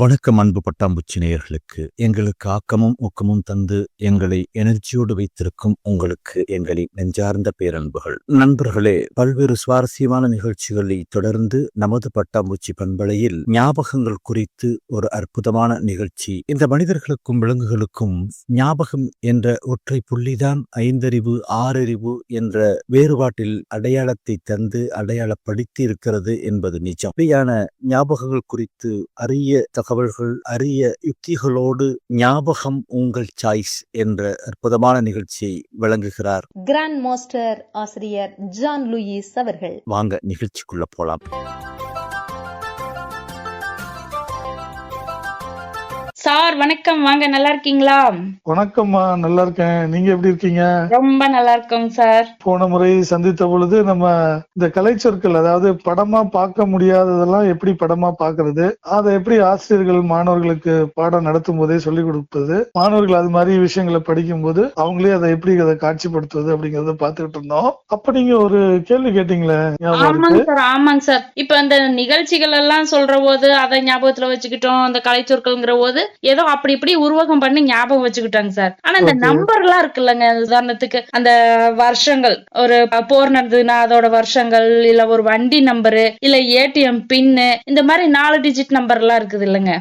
வணக்கம் அன்பு பட்டாம்பூச்சி நேயர்களுக்கு எங்களுக்கு ஆக்கமும் ஊக்கமும் தந்து எங்களை எனர்ஜியோடு வைத்திருக்கும் உங்களுக்கு எங்களின் நெஞ்சார்ந்த பேரன்புகள். நண்பர்களே பல்வேறு சுவாரஸ்யமான நிகழ்ச்சிகளை தொடர்ந்து நமது பட்டாம்பூச்சி பண்பலையில் ஞாபகங்கள் குறித்து ஒரு அற்புதமான நிகழ்ச்சி. இந்த மனிதர்களுக்கும் விலங்குகளுக்கும் ஞாபகம் என்ற ஒற்றை புள்ளிதான் ஐந்தறிவு ஆறறிவு என்ற வேறுபாட்டில் அடையாளத்தை தந்து அடையாளப்படுத்தி இருக்கிறது என்பது நிஜம். ஞாபகங்கள் குறித்து அரிய தகவல்கள் அரிய யுக்திகளோடு ஞாபகம் உங்கள் சாய்ஸ் என்ற அற்புதமான நிகழ்ச்சியை வழங்குகிறார். கிராண்ட் மாஸ்டர் ஆசிரியர் ஜான் லூயிஸ் அவர்கள். வாங்க நிகழ்ச்சிக்குள்ள போலாம். சார் வணக்கம். வாங்க நல்லா இருக்கீங்களா? வணக்கம்மா. நல்லா இருக்கேன். நீங்க எப்படி இருக்கீங்க? ரொம்ப நல்லா இருக்கோங்க சார். போன முறை சந்தித்த பொழுது நம்ம இந்த கலைச்சொற்கள் அதாவது படமா பார்க்க முடியாததெல்லாம் எப்படி படமா பார்க்கிறது அதை எப்படி ஆசிரியர்கள் மாணவர்களுக்கு பாடம் நடத்தும் போதே சொல்லிக் கொடுப்பது மாணவர்கள் அது மாதிரி விஷயங்களை படிக்கும் போது அவங்களே அதை எப்படி அதை காட்சிப்படுத்துவது அப்படிங்கறத பார்த்துக்கிட்டு இருந்தோம். அப்ப நீங்க ஒரு கேள்வி கேட்டீங்களே ஆமாங்க சார். ஆமாங்க சார். இப்ப இந்த நிகழ்ச்சிகள் எல்லாம் சொல்ற போது அதை ஞாபகத்துல வச்சுக்கிட்டோம் அந்த கலைச்சொற்கள்ங்கிற போது ஏதோ அப்படி இப்படி உருவகம் பண்ணி ஞாபகம் வச்சுக்கிட்டாங்க சார். ஆனா இந்த. நம்பர் எல்லாம் இருக்குல்லங்க. உதாரணத்துக்கு அந்த வருஷங்கள் ஒரு போர் நடந்ததுன்னா அதோட வருஷங்கள் இல்ல ஒரு வண்டி நம்பரு இல்ல ஏடிஎம் பின்னு இந்த மாதிரி நாலு டிஜிட் நம்பர் எல்லாம் இருக்குது இல்லைங்க.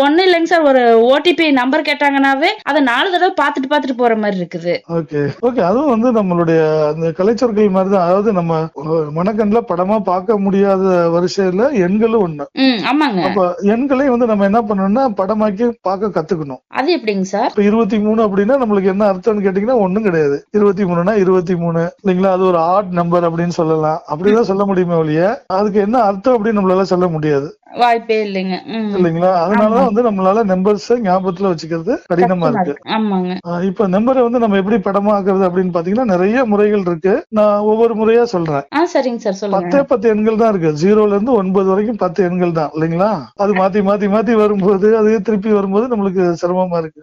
ஒண்ணு இல்லைங்க சார். ஒரு ஓடிபி நம்பர் கேட்டாங்கன்னாவே அதை நாலு தடவை பாத்துட்டு பாத்துட்டு போற மாதிரி இருக்குது. ஓகே. ஓகே அதுவும் வந்து நம்மளுடைய அந்த கலைச்சொற்கள் மாதிரி தான். அதாவது நம்ம அஹ், மனக்கண்ணுல படமா பார்க்க முடியாத வரிசையில எண்களும் ஒண்ணு. ஆமாங்க. அப்ப எண்களை வந்து நம்ம என்ன பண்ணணும்னா படமாக்கி பார்க்க கத்துக்கணும். அது எப்படிங்க சார்? இப்ப இருபத்தி மூணு அப்படின்னா நம்மளுக்கு என்ன அர்த்தம்னு கேட்டீங்கன்னா ஒண்ணும் கிடையாது. இருபத்தி மூணுனா இருபத்தி மூணு. இல்லைங்களா? அது ஒரு ஆட் நம்பர் அப்படின்னு சொல்லலாம். அப்படிதான் சொல்ல முடியுமே ஒழிய அதுக்கு என்ன அர்த்தம் அப்படின்னு நம்மளால சொல்ல முடியாது. வாய்ப்பே இல்லைங்க. இல்லைங்களா? அதனாலதான் வந்து நம்மளால நம்பர்ஸ் ஞாபகத்துல வச்சுக்கிறது கடினமா இருக்கு. ஆமாங்க. இப்ப நம்பரை வந்து நம்ம எப்படி படமாக்குறது அப்படின்னு பாத்தீங்கன்னா நிறைய முறைகள் இருக்கு. நான் ஒவ்வொரு முறையா சொல்றேன். சரிங்க சார் சொல்லுங்க. பத்தே பத்து எண்கள் தான் இருக்கு. ஜீரோல இருந்து ஒன்பது வரைக்கும் பத்து எண்கள் தான் இல்லைங்களா? அது மாத்தி மாத்தி மாத்தி வரும்போது அது திருப்பி வரும்போது நம்மளுக்கு சிரமமா இருக்கு.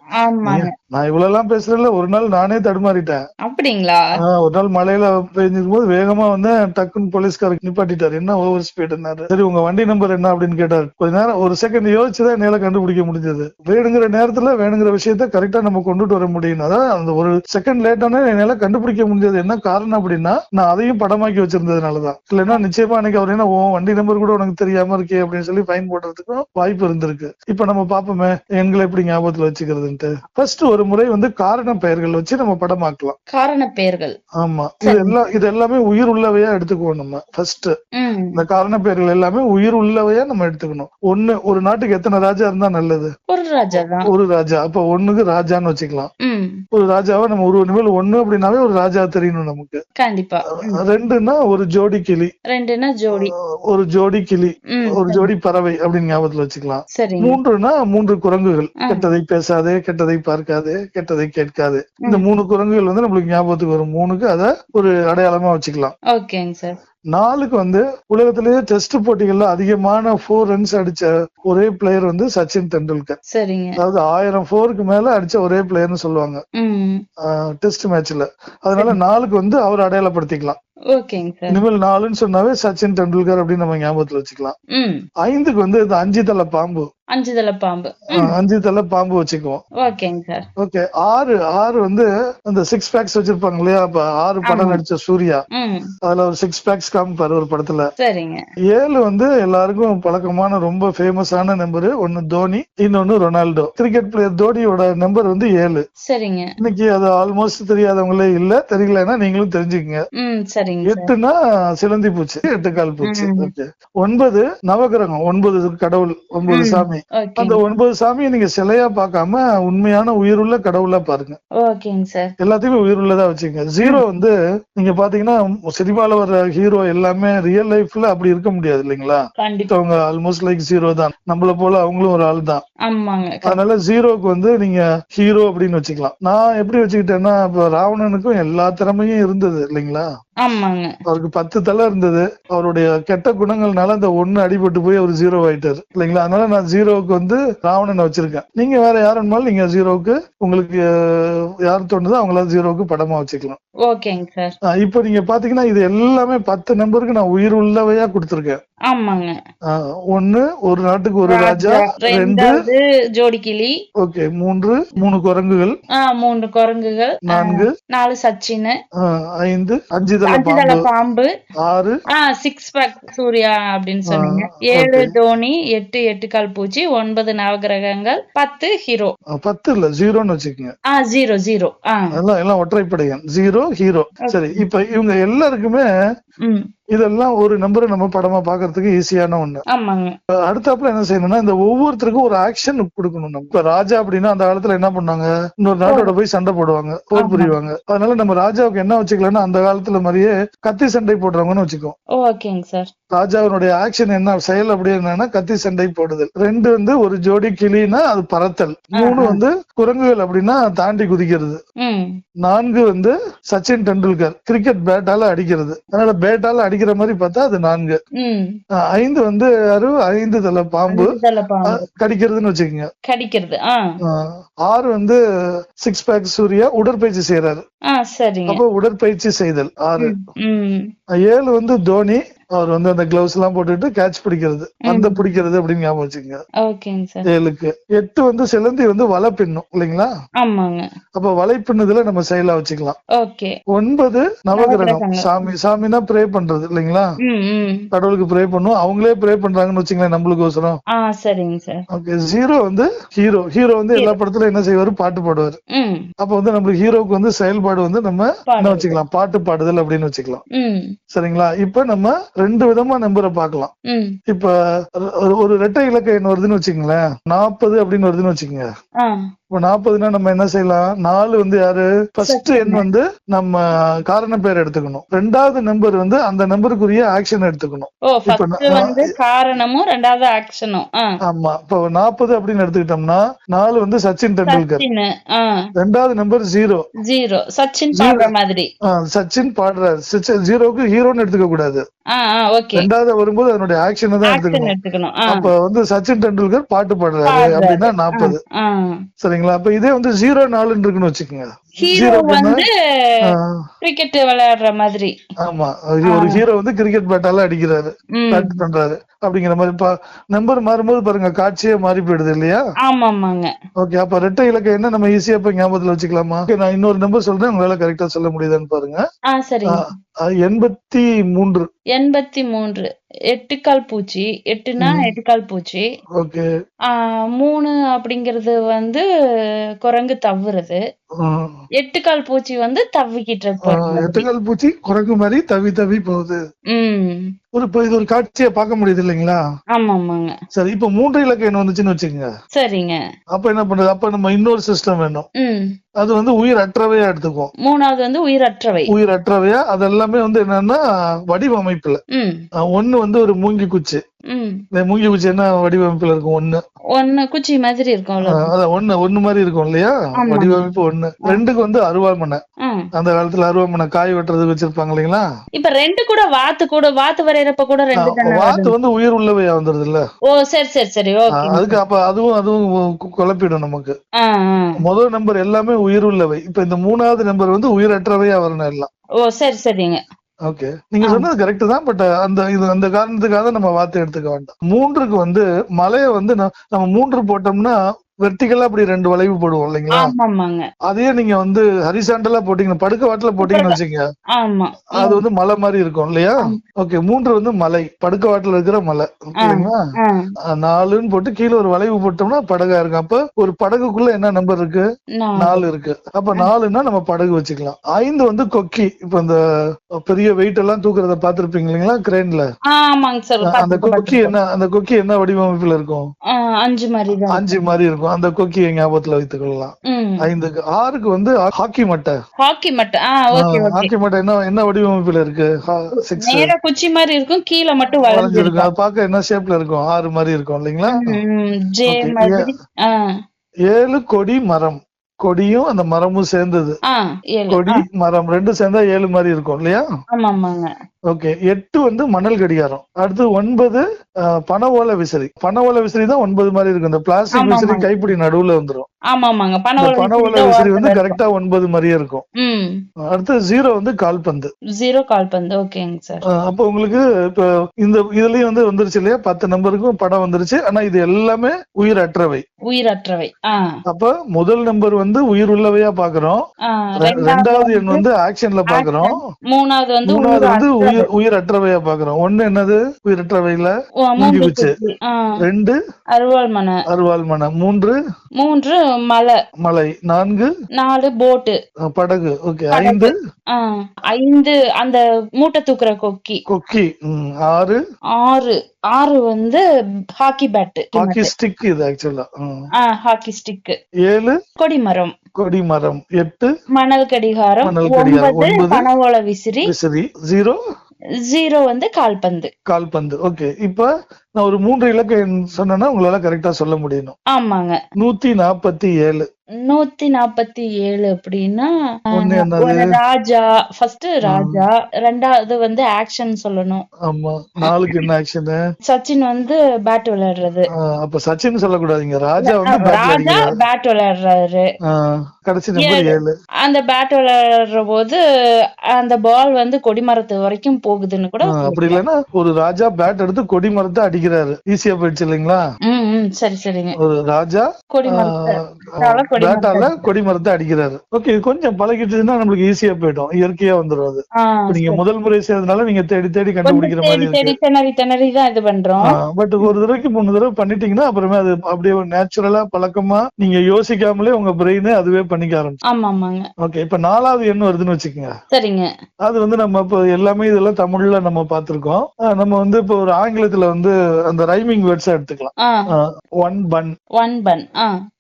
நான் இவ்வளவு எல்லாம் பேசுறேன்ல ஒரு நாள் நானே தடுமாறிட்டேன். அப்படிங்களா? ஒரு நாள் மழையில பெஞ்சிருக்கும் போது வேகமா வந்து டக்குன்னு போலீஸ்காரர் நிப்பாட்டிட்டாரு. என்ன ஓவர் ஸ்பீடுனாரு சரி உங்க வண்டி நம்பர் என்ன அப்படின்னு கேட்டாரு. கொஞ்ச நேரம் ஒரு செகண்ட் யோசிச்சுதான் என்னால கண்டுபிடிக்க முடிஞ்சது. வேணுங்கிற நேரத்துல வேணுங்கிற விஷயத்த கரெக்டா நம்ம கொண்டுட்டு வர முடியும். அதாவது அந்த ஒரு செகண்ட் லேட்டான என்னால கண்டுபிடிக்க முடிஞ்சது என்ன காரணம் அப்படின்னா நான் அதையும் படமாக்கி வச்சிருந்ததுனாலதான். இல்லைன்னா நிச்சயமா அன்னைக்கு அவர் என்ன உன் வண்டி நம்பர் கூட உனக்கு தெரியாம இருக்கே அப்படின்னு சொல்லி ஃபைன் போடுறதுக்கும் வாய்ப்பு இருந்திருக்கு. இப்ப நம்ம பாப்போமே எண்களை எப்படி ஞாபகத்துல வச்சுக்கிறதுன்ட்டு. ஃபர்ஸ்ட் ஒரு முறை வந்து காரண பெயர்கள் வச்சு நம்ம படமாக்கலாம். காரண பெயர்கள். ஆமா. இது எல்லாம் இது எல்லாமே உயிர் உள்ளவையா எடுத்துக்குவோம் நம்ம. ஃபர்ஸ்ட் இந்த காரண பெயர்கள் எல்லாமே உயிர் உள்ளவையா நம்ம எடுத்துக்கணும். ஒண்ணு ஒரு நாட்டுக்கு எத்தனை ராஜா இருந்தா நல்லது? ஒரு ராஜா தான். ஒரு ராஜா. அப்ப ஒண்ணுக்கு ராஜான்னு வச்சுக்கலாம். ஒரு ராஜாவை நம்ம ஒரு நிமிடம் ஒண்ணு அப்படின்னாவே ஒரு ராஜா தெரியணும் நமக்கு. கண்டிப்பா. ரெண்டுன்னா ஒரு ஜோடி கிளி. ரெண்டுன்னா ஜோடி. ஒரு ஜோடி கிளி. ஒரு ஜோடி பறவை அப்படின்னு ஞாபகத்துல வச்சுக்கலாம். மூன்றுனா மூன்று குரங்குகள். கெட்டதை பேசாதே கெட்டதை பார்க்காதே கெட்டதை கேட்காதே. இந்த மூணு குரங்குகள் வந்து நம்மளுக்கு ஞாபகத்துக்கு வரும். மூணுக்கு அத ஒரு அடையாளமா வச்சுக்கலாம். ஓகேங்க சார். நாலுக்கு வந்து உலகத்திலேயே டெஸ்ட் போட்டிகள்ல அதிகமான ஃபோர் ரன்ஸ் அடிச்ச ஒரே பிளேயர் வந்து சச்சின் டெண்டுல்கர். அதாவது ஆயிரம் ஃபோருக்கு மேல அடிச்ச ஒரே பிளேயர்னு சொல்லுவாங்க. டெஸ்ட் மேட்ச்ல அதனால நாலுக்கு வந்து அவர் அடையாளப்படுத்திக்கலாம். இனிமேல் நாலுன்னு சொன்னாவே சச்சின் டெண்டுல்கர் அப்படின்னு நம்ம ஞாபகத்துல வச்சுக்கலாம். ஐந்துக்கு வந்து இந்த அஞ்சு தலை பாம்பு. அஞ்சு தலை பாம்பு. அஞ்சு தலை பாம்பு வச்சுக்குவோம். ஓகேங்க சார். ஓகே ஆறு ஆறு வந்து அந்த சிக்ஸ் பேக்ஸ் வச்சிருப்பாங்க இல்லையா? அப்ப ஆறு படம். நடிச்ச சூர்யா. அதுல ஒரு சிக்ஸ் பேக்ஸ் காமிப்பாரு ஒரு படத்துல. சரிங்க. ஏழு வந்து எல்லாருக்கும் பழக்கமான ரொம்ப ஃபேமஸான நம்பர் ஒன்னு தோனி இன்னொன்னு ரொனால்டோ. கிரிக்கெட் பிளேயர் தோனியோட நம்பர் வந்து ஏழு. சரிங்க. இன்னைக்கு அது ஆல்மோஸ்ட் தெரியாதவங்களே இல்ல தெரியலன்னா நீங்களும் தெரிஞ்சுக்கங்க. சரிங்க சார். எட்டுனா சிலந்தி பூச்சி எட்டு கால் பூச்சி. ஒன்பது நவகிரகம் ஒன்பது கடவுள் ஒன்பது ம். சாமி. அந்த ஒன்பது சாமியை நீங்க சிலையா பார்க்காம உண்மையான உயிருள்ள கடவுளா பாருங்க. எல்லாத்தையுமே உயிருள்ளதா வச்சுங்க. ஜீரோ வந்து நீங்க பாத்தீங்கன்னா சினிமால வர்ற ஹீரோ எல்லாமே ரியல் லைஃப்ல அப்படி இருக்க முடியாது இல்லைங்களா? அவங்க ஆல்மோஸ்ட் லைக் ஜீரோ தான். நம்மள போல அவங்களும் ஒரு ஆள் தான். அதனால ஜீரோக்கு வந்து நீங்க ஹீரோ அப்படின்னு வச்சுக்கலாம். நான் எப்படி வச்சுக்கிட்டேன்னா இப்ப ராவணனுக்கும் எல்லா திறமையும் இருந்தது இல்லைங்களா? ஆமாங்க. அவருக்கு பத்து தலை இருந்தது. அவருடைய கெட்ட குணங்கள்னால அந்த ஒண்ணு அடிபட்டு போய் அவர் ஜீரோ ஆயிட்டாரு. இல்லைங்களா? அதனால நான் ஜீரோவுக்கு வந்து ராவணனை வச்சிருக்கேன். நீங்க வேற யாருன்னாலும் நீங்க ஜீரோவுக்கு உங்களுக்கு யார் தோணுதோ அவங்கள ஜீரோவுக்கு படமா வச்சுக்கலாம். ஓகேங்க சார். இப்போ நீங்க பாத்தீங்கன்னா இது எல்லாமே பத்து நம்பருக்கு நான் உயிர் உள்ளவையா கொடுத்துருக்கேன். ஆமாங்க. ஒண்ணு ஒரு நாட்டுக்கு ஒரு ராஜா ரெண்டு ஜோடி கிளி ஓகே மூன்று மூணு குரங்குகள். மூன்று குரங்குகள். நான்கு. நாலு சச்சின். ஐந்து. அஞ்சு தலை பாம்பு. ஆறு. சிக்ஸ் பேக் சூர்யா அப்படின்னு சொன்னீங்க. ஏழு தோனி எட்டு எட்டு கால் பூச்சி ஒன்பது நவகிரகங்கள் பத்து ஹீரோ பத்து இல்ல ஜீரோன்னு வச்சுக்கோங்க. ஆ ஜீரோ ஜீரோ ஆ. அதெல்லாம் எல்லாம் ஒற்றைப்படையன். ஜீரோ ஹீரோ சரி இப்ப இவங்க எல்லாருக்குமே இதெல்லாம் ஒரு நம்பரை நம்ம படமா பாக்குறதுக்கு ஈஸியான ஒண்ணு. அடுத்தாப்புல என்ன செய்யணும்னா இந்த ஒவ்வொருத்தருக்கும் ஒரு ஆக்ஷன் கொடுக்கணும் நம்ம. இப்ப ராஜா அப்படின்னா அந்த காலத்துல என்ன பண்ணாங்க? இன்னொரு நாட்டோட போய் சண்டை போடுவாங்க போர் புரிவாங்க. அதனால நம்ம ராஜாவுக்கு என்ன வச்சுக்கலாம்னா அந்த காலத்துல மாதிரியே கத்தி சண்டை போடுறவங்கன்னு வச்சுக்கோ ராஜாவினுடைய ஆக்ஷன் என்ன செயல் அப்படி என்னன்னா கத்தி சண்டை போடுதல். ரெண்டு வந்து ஒரு ஜோடி கிளினா அது பறத்தல். மூணு வந்து குரங்குகள் அப்படின்னா தாண்டி குதிக்கிறது. நான்கு வந்து சச்சின் டெண்டுல்கர் கிரிக்கெட் பேட்டால அடிக்கிறது. அதனால பேட்டால அடிக்கிற மாதிரி பார்த்தா அது நான்கு. ஐந்து வந்து யாரு ஐந்து தலை பாம்பு. கடிக்கிறதுன்னு வச்சுக்கோங்க. கடிக்கிறது ஆறு வந்து சிக்ஸ் பேக் சூர்யா உடற்பயிற்சி செய்யறாரு அப்போ உடற்பயிற்சி செய்தல் ஆறு. ஏழு வந்து தோனி அவர் வந்து அந்த கிளவுஸ் எல்லாம் போட்டுட்டு கேட்ச் பிடிக்கிறது. அந்த பிடிக்கிறது அப்படின்னு ஞாபகம் வச்சுக்கோங்க. ஏழுக்கு எட்டு வந்து சிலந்தி வந்து வலை பின்னும் இல்லைங்களா? அப்ப வலை பின்னுதுல நம்ம செயலா வச்சுக்கலாம். ஒன்பது நவகிரகம். சாமி சாமினா ப்ரே பண்றது இல்லைங்களா? கடவுளுக்கு ப்ரே பண்ணுவோம் அவங்களே ப்ரே பண்றாங்கன்னு வச்சுங்களேன் நம்மளுக்கு அவசரம் ஓகே ஜீரோ வந்து ஹீரோ ஹீரோ வந்து எல்லா படத்துல என்ன செய்வாரு? பாட்டு பாடுவாரு. அப்ப வந்து நம்மளுக்கு ஹீரோக்கு வந்து செயல்பாடு வந்து நம்ம என்ன. வச்சுக்கலாம்? பாட்டு பாடுதல் அப்படின்னு வச்சுக்கலாம். சரிங்களா? இப்ப நம்ம ரெண்டு விதமா நம்பரை பார்க்கலாம். ம். இப்ப ஒரு- ரெட்டை இலக்க எண் வருதுன்னு வச்சுக்கங்களேன். நாற்பது அப்படின்னு வருதுன்னு வச்சுக்கோங்க. இப்ப நாற்பதுனா நம்ம என்ன செய்யலாம்? நாலு வந்து யாரு? ஃபர்ஸ்ட் எண் வந்து நம்ம காரண பேர் எடுத்துக்கணும். ரெண்டாவது நம்பர் வந்து அந்த நம்பருக்குரிய ஆக்ஷன் எடுத்துக்கணும். காரணமும் ரெண்டாவது ஆக்ஷனும் ஆமா. இப்போ நாற்பது அப்படின்னு எடுத்துக்கிட்டோம்னா நாலு வந்து சச்சின் டெண்டுல்கர். ரெண்டாவது நம்பர் ஜீரோ ஜீரோ சச்சின் பாடுற மாதிரி. சச்சின் பாடுறாரு சச்சின் ஜீரோக்கு ஹீரோன்னு எடுத்துக்க கூடாது ரெண்டாவது வரும்போது அதனுடைய ஆக்ஷனை தான் எடுத்துக்கணும். அப்ப வந்து சச்சின் டெண்டுல்கர் பாட்டு பாடுறாரு. அப்படின்னா நாற்பது. ஆ சரிங்களா அப்ப இதே வந்து ஜீரோ நாலுன்னு இருக்குன்னு வச்சுக்கோங்க. ஹீரோ? வந்து கிரிக்கெட் விளையாடுற மாதிரி. ஆமா. ஒரு ஹீரோ வந்து கிரிக்கெட் பேட்டால அடிக்கிறாரு. பேட் பண்றாரு. அப்படிங்கிற மாதிரி நம்பர் மாறும்போது பாருங்க காட்சியே மாறி போயிடுது இல்லையா? ஆமா ஆமாங்க ஓகே அப்ப ரெட்டை இலக்கம் என்ன நம்ம ஈஸியா இப்ப ஞாபகத்துல வச்சுக்கலாமா? நான் இன்னொரு நம்பர் சொல்றேன் உங்களால கரெக்டா சொல்ல முடியுதான்னு பாருங்க. எண்பத்தி மூன்று. எண்பத்தி மூன்று. எட்டுக்கால் பூச்சி. எட்டுனா எட்டுக்கால் பூச்சி. மூணு அப்படிங்கறது வந்து குரங்கு தவ்வுறது. எட்டுக்கால் பூச்சி வந்து தவ்விக்கிட்டு இருப்பாரு எட்டுக்கால் பூச்சி குரங்கு மாதிரி தவி தவி போகுது. ஒரு இப்ப இது ஒரு காட்சியை பார்க்க முடியுது இல்லைங்களா? ஆமா ஆமாங்க சரி இப்ப மூன்று இலக்கம் என்ன வந்துச்சுன்னு வச்சுக்கோங்க. சரிங்க. அப்ப என்ன பண்றது? அப்ப நம்ம இன்னொரு சிஸ்டம் வேணும். அது வந்து உயிர் அற்றவையா எடுத்துக்கும் மூணாவது வந்து உயிரற்றவை உயிர் அற்றவையா அது எல்லாமே வந்து என்னன்னா வடிவமைப்புல. ஒண்ணு வந்து ஒரு மூங்கி குச்சி. இந்த மூங்கி குச்சி என்ன வடிவமைப்புல இருக்கும்? ஒண்ணு. ஒண்ணு குச்சி மாதிரி இருக்கும்ல அஹ் அதான் ஒண்ணு ஒண்ணு மாதிரி இருக்கும் இல்லையா. வடிவமைப்பு ஒண்ணு. ரெண்டுக்கு வந்து அருவாமனை. அந்த காலத்துல அருவாமனை காய் வெட்டுறதுக்கு வச்சிருப்பாங்க இல்லைங்களா? இப்ப ரெண்டு கூட வாத்து கூட வாத்து வரையறப்ப கூட ரெண்டு வாத்து. வந்து உயிர் உள்ளவையா வந்துருது இல்ல ஓ சரி சரி சரி அதுக்கு அப்ப அதுவும் அதுவும் குழப்பிடும் நமக்கு. முதல் நம்பர் எல்லாமே உயிர் உள்ளவை இப்ப இந்த மூணாவது நம்பர் வந்து உயிரற்றவையா வரணும் எல்லாம். ஓ சரி சரிங்க. ஓகே நீங்க சொன்னது கரெக்ட் தான் பட் அந்த இது அந்த காரணத்துக்காக நம்ம வார்த்தை எடுத்துக்க வேண்டாம். மூன்றுக்கு வந்து மலையை வந்து நம்ம மூன்று போட்டோம்னா வெர்டிகலா அப்படி ரெண்டு வளைவு போடுவோம் இல்லைங்களா? அதையே நீங்க வந்து ஹரிசாண்டலா போட்டீங்கன்னா படுக்க வாட்டுல போட்டீங்கன்னு வச்சுங்க அது வந்து மலை மாதிரி இருக்கும் இல்லையா? ஓகே மூன்று வந்து மலை படுக்க வாட்டுல இருக்கிற மலை. அஹ் நாலுன்னு போட்டு கீழே ஒரு வளைவு போட்டோம்னா படகா இருக்கும். அப்ப ஒரு படகுக்குள்ள என்ன நம்பர் இருக்கு? நாலு. இருக்கு. அப்ப நாலுன்னா நம்ம படகு வச்சுக்கலாம். ஐந்து வந்து கொக்கி இப்ப இந்த பெரிய வெயிட் எல்லாம் தூக்குறத பாத்திருப்பீங்க இல்லைங்களா? சார் அந்த கொக்கி. என்ன அந்த கொக்கி என்ன வடிவமைப்புல இருக்கும்? அஞ்சு மாதிரி அஞ்சு மாதிரி இருக்கும். அந்த கொக்கியை ஞாபகத்துல வைத்துக் கொள்ளலாம் ஐந்துக்கு ஆறுக்கு வந்து ஹாக்கி மட்டை. ஹாக்கி ஓகே ஹாக்கி மட்டை என்ன என்ன வடிவமைப்புல இருக்கு? நேரா குச்சி மாதிரி இருக்கும் கீழே மட்டும் வளைஞ்சிருக்கும் அது பார்க்க என்ன ஷேப்ல இருக்கும்? ஆறு மாதிரி இருக்கும் இல்லைங்களா? ஏழு கொடி மரம். கொடியும் அந்த மரமும் சேர்ந்தது. கொடி மரம் ரெண்டும் சேர்ந்தா ஏழு மாதிரி இருக்கும் இல்லையா? ஓகே எட்டு வந்து மணல் கடிகாரம். அடுத்து ஒன்பது பனை ஓலை விசிறி. பனை ஓலை விசிறி தான் ஒன்பது மாதிரி இருக்கும். இந்த பிளாஸ்டிக் விசிறி. கைப்பிடி நடுவுல வந்துரும். ஆமா ஆமாங்க பணவள பணவள விசிறி வந்து கரெக்டா ஒன்பது மாதிரியே இருக்கும். அடுத்து ஜீரோ வந்து கால்பந்து. ஜீரோ கால்பந்து. ஓகேங்க சார். அப்போ உங்களுக்கு இப்ப இந்த இதுலயும் வந்து வந்துருச்சு இல்லையா? பத்து நம்பருக்கும் படம் வந்துருச்சு. ஆனா இது எல்லாமே உயிரற்றவை. உயிரற்றவை. ஆ. அப்ப முதல் நம்பர் வந்து உயிர் உள்ளவையா பாக்குறோம் ரெண்டாவது எண் வந்து ஆக்ஷன்ல பாக்குறோம். மூணாவது வந்து மூணாவது வந்து உயிர் உயிர் உயிரற்றவையா பாக்குறோம். ஒண்ணு என்னது? உயிரற்றவையில? ரெண்டு அருவாள் மனை. அருவாள் மனம் மூன்று மூன்று மலை. மலை. நான்கு நாலு போட்டு. படகு. ஓகே. ஐந்து. ஐந்து அந்த மூட்டை தூக்குற கொக்கி. கொக்கி. ஆறு. ஆறு. ஆறு வந்து ஹாக்கி பேட்டு. ஹாக்கி ஸ்டிக் இது ஆக்சுவலா ஹாக்கி ஸ்டிக். ஏழு. கொடிமரம். கொடி மரம் எட்டு. மணல் கடிகாரம். மணல் கடிகாரம். ஒன்பது. பனவோல விசிறி. விசிறி. ஜீரோ. ஜீரோ வந்து கால்பந்து. கால்பந்து. ஓகே இப்ப நான் ஒரு மூன்று இலக்க சொன்னேன்னா உங்களால கரெக்டா சொல்ல முடியணும். ஆமாங்க. நூத்தி நாற்பத்தி ஏழு. நூத்தி நாப்பத்தி ஏழு அப்படின்னா ராஜா ஃபர்ஸ்ட் ராஜா ரெண்டாவது வந்து ஆக்ஷன் சொல்லணும். ஆமா நாளுக்கு என்ன ஆக்ஷனு சச்சின் வந்து பேட் விளையாடுறது. அப்ப சச்சின் சொல்லக்கூடாதுங்க. ராஜா வந்து ராஜா. பேட் விளையாடுறாரு. கடைசி நம்பர் ஏழு. அந்த பேட் விளையாடுற போது அந்த பால் வந்து கொடிமரத்து வரைக்கும் போகுதுன்னு கூட அப்படி இல்லைன்னா ஒரு ராஜா பேட் எடுத்து கொடி மரத்தை படிக்கிறாரு. ஈஸியா போயிடுச்சு இல்லைங்களா? ம் சரி சரிங்க. ஒரு ராஜா கொடிமரத்து கொடி பேட்டால கொடி மரத்தை அடிக்கிறாரு. ஓகே கொஞ்சம் பழகிட்டுச்சுன்னா நம்மளுக்கு ஈஸியா போயிடும். இயற்கையா வந்துடும் அது நீங்க. முதல் முறை செய்யறதுனால நீங்க தேடி தேடி கண்டுபிடிக்கிற மாதிரி திணறி திணறி தான் இது பண்றோம். பட் ஒரு தடவைக்கு மூணு தடவை பண்ணிட்டீங்கன்னா அப்புறமே அது அப்படியே நேச்சுரலா பழக்கமா நீங்க யோசிக்காமலே உங்க பிரெயின் அதுவே பண்ணிக்க ஆரம்பிச்சு ஆமா ஆமாங்க. ஓகே இப்ப நாலாவது எண் வருதுன்னு வச்சுக்கோங்க. சரிங்க. அது வந்து நம்ம இப்போ எல்லாமே இதெல்லாம் தமிழ்ல நம்ம பார்த்திருக்கோம். அஹ் நம்ம வந்து இப்போ ஒரு ஆங்கிலத்துல வந்து அந்த ரைமிங் வேர்ட்ஸா எடுத்துக்கலாம். One bun one bun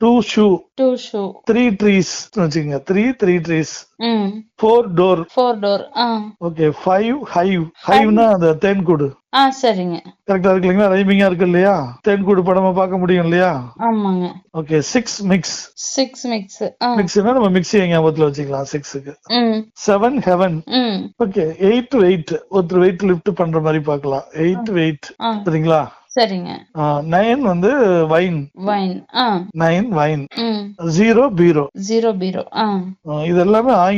two shoe two shoe three trees வச்சுக்கோங்க. Three three trees four door four door okay five hive ஹைவ்னா அந்த தேன்கூடு. ஆ சரிங்க. கரெக்டா இருக்கு இல்லைங்களா? ரைமிங்கா இருக்கு இல்லையா? தேன்கூடு படமா பார்க்க முடியும் இல்லையா? ஆமாங்க. Okay six mix six mix மிக்ஸ்னா நம்ம மிக்ஸி ஞாபகத்துல வச்சுக்கலாம் சிக்ஸுக்கு seven heaven okay eight to eight ஒருத்தர் வெயிட் லிஃப்ட் பண்ற மாதிரி பார்க்கலாம். எயிட் டு எயிட் ஆ. சரிங்களா? சரிங்க. நைன் வந்து wine wine nine wine zero bureau zero bureau இது எல்லாமே ஆங்கில